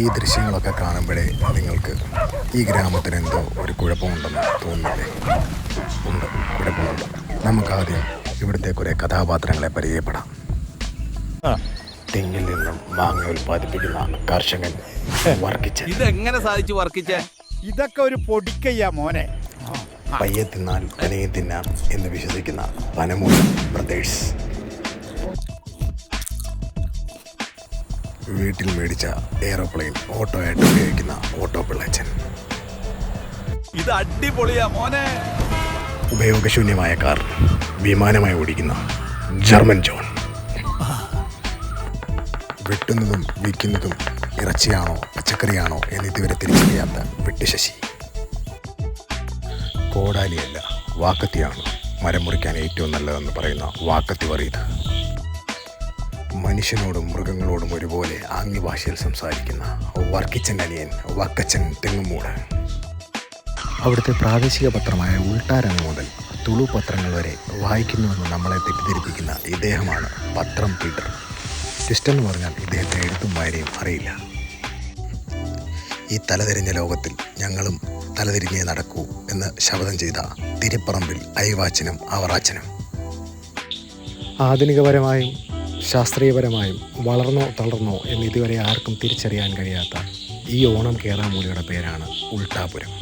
ഈ ദൃശ്യങ്ങളൊക്കെ കാണുമ്പോഴേ നിങ്ങൾക്ക് ഈ ഗ്രാമത്തിന് എന്തോ ഒരു കുഴപ്പമുണ്ടെന്ന് തോന്നുന്നില്ലേ? ഉണ്ട് കുഴപ്പമുണ്ട് നമുക്കാദ്യം ഇവിടുത്തെ കുറേ കഥാപാത്രങ്ങളെ പരിചയപ്പെടാം. തെങ്ങിൽ നിന്നും മാങ്ങ ഉൽപ്പാദിപ്പിക്കുന്ന കർഷകൻ ഇത് ഇതെങ്ങനെ സാധിച്ചു വർക്കിച്ച ഇതൊക്കെ ഒരു പൊടിക്കയ്യ മോനെ. പയ്യെ തിന്നാൽ പനയെ തിന്നാം എന്ന് വിശ്വസിക്കുന്ന പനമൂല ബ്രദേഴ്സ്. വീട്ടിൽ മേടിച്ച എയറോപ്ലെയിൻ ഓട്ടോ ആയിട്ട് ഉപയോഗിക്കുന്ന ഓട്ടോ പിള്ളച്ചൻ. ഇത് അടിപൊളിയാ മോനെ. ഉപയോഗശൂന്യമായ കാർ വിമാനമായി ഓടിക്കുന്ന ജർമ്മൻ ജോൺ. വെട്ടുന്നതും വിൽക്കുന്നതും ഇറച്ചിയാണോ പച്ചക്കറിയാണോ എന്നിതുവരെ തിരിച്ചറിയാത്ത വെട്ടുശശി. കോടാലിയല്ല വാക്കത്തിയാണ് മരം മുറിക്കാൻ ഏറ്റവും നല്ലതെന്ന് പറയുന്ന വാക്കത്തി വറീത് മനുഷ്യനോടും മൃഗങ്ങളോടും ഒരുപോലെ ആംഗ്യ ഭാഷയിൽ സംസാരിക്കുന്ന വർക്കിച്ചൻ അനിയൻ വക്കച്ചൻ തെങ്ങുമൂട്. അവിടുത്തെ പ്രാദേശിക പത്രമായ ഉൾട്ടാരങ് മുതൽ തുളു പത്രങ്ങൾ വരെ വായിക്കുന്നുവെന്ന് നമ്മളെ തെറ്റിദ്ധരിപ്പിക്കുന്ന ഇദ്ദേഹമാണ് പത്രം പീറ്റർ ട്വിസ്റ്റ് എന്ന് പറഞ്ഞാൽ ഇദ്ദേഹത്തെ എഴുത്തും വായനയും അറിയില്ല. ഈ തലതിരിഞ്ഞ ലോകത്തിൽ ഞങ്ങളും തലതിരിഞ്ഞേ നടക്കൂ എന്ന് ശപഥം ചെയ്ത തിരുപ്പറമ്പിൽ അയവാച്ചനും അവറാച്ചനും. ആധുനികപരമായും ശാസ്ത്രീയപരമായും വളർന്നോ തളർന്നോ എന്ന് ഇതുവരെ ആർക്കും തിരിച്ചറിയാൻ കഴിയാത്ത ഈ ഓണം കേറാമൂലിയുടെ പേരാണ് ഉൾട്ടാപുരം